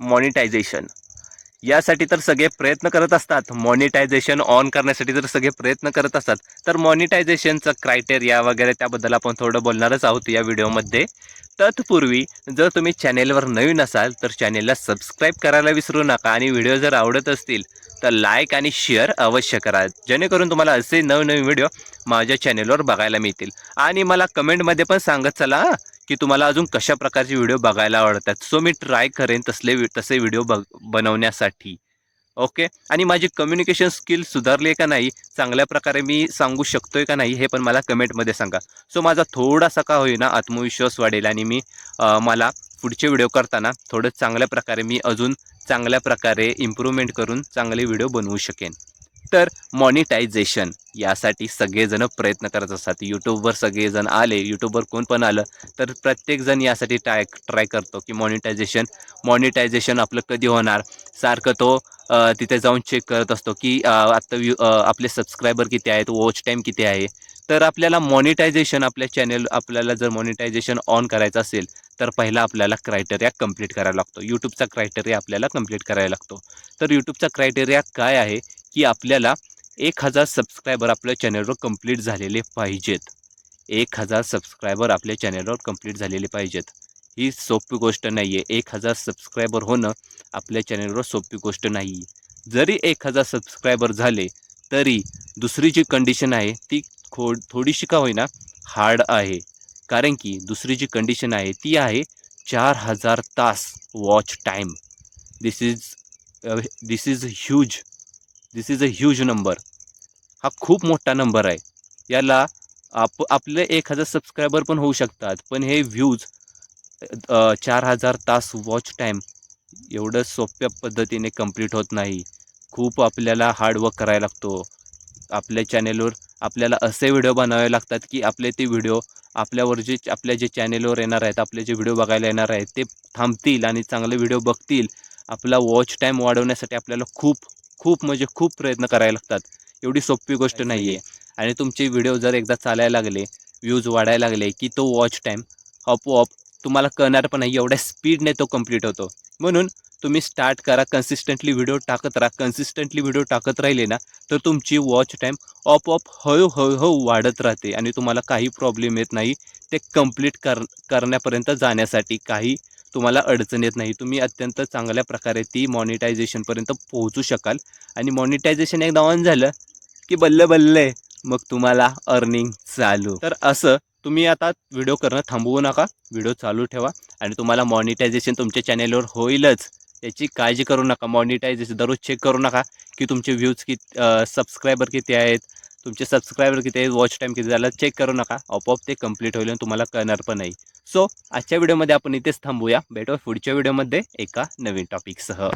Monetisation यासाठी तर सगळे प्रयत्न करत असतात. मॉनिटायझेशन ऑन करण्यासाठी तर सगळे प्रयत्न करत असतात तर मॉनिटायझेशनचं क्रायटेरिया वगैरे त्याबद्दल आपण थोडं बोलणारच आहोत या व्हिडिओमध्ये तत्पूर्वी जर तुम्ही चॅनेलवर नवीन असाल तर चॅनेलला सबस्क्राईब करायला विसरू नका आणि व्हिडिओ जर आवडत असतील तर लाईक आणि शेअर अवश्य करा. जेणेकरून तुम्हाला असे नवनवीन व्हिडिओ माझ्या चॅनेलवर बघायला मिळतील. आणि मला कमेंटमध्ये पण सांगत चला की तुम्हाला अजून कशा प्रकारचे व्हिडिओ बघायला आवडतात. सो मी ट्राय करेन तसले वि- तसे व्हिडिओ बघ बनवण्यासाठी. ओके. आणि माझी कम्युनिकेशन स्किल सुधारली आहे का नाही? चांगल्या प्रकारे मी सांगू शकतोय का नाही हे पण मला कमेंटमध्ये सांगा. सो माझा थोडासा का होईना आत्मविश्वास वाढेल आणि मी मला पुढचे व्हिडिओ करताना थोडं चांगल्या प्रकारे मी अजून चांगल्या प्रकारे इम्प्रूव्हमेंट करून चांगले व्हिडिओ बनवू शकेन. तर मॉनिटायझेशन यासाठी सगळेजण प्रयत्न करत असतात. यूट्यूबवर सगळेजण आले यूट्यूबवर कोण पण आलं तर प्रत्येकजण यासाठी ट्राय ट्राय करतो की मॉनिटायझेशन मॉनिटायझेशन आपलं कधी होणार? सारखं तो तिथे जाऊन चेक करत असतो की आत्ता व्यू आपले सबस्क्रायबर किती आहेत वॉच टाईम किती आहे? तर आपल्याला मॉनिटायझेशन आपल्या चॅनेल आपल्याला जर मॉनिटायझेशन ऑन करायचं असेल तर पहिला आपल्याला क्रायटेरिया कंप्लीट करायला लागतो. यूट्यूबचा क्रायटेरिया आपल्याला कंप्लीट करायला लागतो. तर यूट्यूबचा क्रायटेरिया काय आहे? की आपल्याला एक हजार सबस्क्रायबर आपल्या चॅनलवर कंप्लीट झालेले पाहिजेत. एक हजार सबस्क्रायबर आपल्या चॅनलवर कंप्लीट झालेले पाहिजेत. ही सोपी गोष्ट नाही आहे एक हजार सबस्क्रायबर होणं आपल्या चॅनलवर सोपी गोष्ट नाही जरी एक हजार सबस्क्रायबर झाले तरी दुसरी जी कंडिशन आहे ती खो थोडीशी का होईना हार्ड आहे. कारण की दुसरी जी कंडिशन आहे ती आहे चार हजार तास watch time this is this is huge this is a huge number हा खूप मोठा नंबर आहे. याला आप आपले एक हजार सबस्क्रायबर पण होऊ शकतात. पण हे व्ह्यूज चार हजार तास वॉच टाईम एवढं सोप्या पद्धतीने कंप्लीट होत नाही. खूप आपल्याला हार्डवर्क करायला लागतो. आपल्या चॅनेलवर आपल्याला असे व्हिडिओ बनवावे लागतात की आपले ते व्हिडिओ आपल्यावर जे आपल्या जे चॅनेलवर येणार आहेत आपले जे व्हिडिओ बघायला येणार आहेत ते थांबतील आणि चांगले व्हिडिओ बघतील. आपला वॉच टाईम वाढवण्यासाठी आपल्याला खूप खूप म्हणजे खूप प्रयत्न करायला लागतात. एवढी सोपी गोष्ट नाही आहे आणि तुमचे व्हिडिओ जर एकदा चालायला लागले व्ह्यूज वाढायला लागले की तो वॉच टाईम आपोआप तुम्हाला कळणार पण नाही एवढ्या स्पीडने तो कंप्लीट होतो. म्हणून तुम्ही स्टार्ट करा कन्सिस्टंटली व्हिडिओ टाकत राहा. कन्सिस्टंटली व्हिडिओ टाकत राहिले ना तर तुमची वॉच टाईम आपोआप हळूहळू वाढत राहते. आणि तुम्हाला काही प्रॉब्लेम येत नाही. ते कंप्लीट कर करण्यापर्यंत जाण्यासाठी काही तुम्हाला अडचण येत नाही. तुम्ही अत्यंत चांगल्या प्रकारे ती मॉनिटायझेशनपर्यंत पोहोचू शकाल. आणि मॉनिटायझेशन एकदा ऑन झालं की बल्ल बल्ले मग तुम्हाला अर्निंग चालू. तर असं तुम्ही आता व्हिडिओ करणं थांबवू नका. व्हिडिओ चालू ठेवा. आणि तुम्हाला मॉनिटायझेशन तुमच्या चॅनेलवर होईलच. याची काळजी करू नका. मॉनिटायझेशन दररोज चेक करू नका की तुमचे व्ह्यूज किती सबस्क्रायबर किती आहेत. तुमचे सबस्क्रायबर किती आहेत. वॉच टाईम किती झाला चेक करू नका. आपोआप ते कंप्लीट होईल आणि तुम्हाला कळणार पण नाही. सो आजच्या व्हिडिओमध्ये आपण इथेच थांबूया. भेटो पुढच्या व्हिडिओमध्ये एका नवीन टॉपिकसह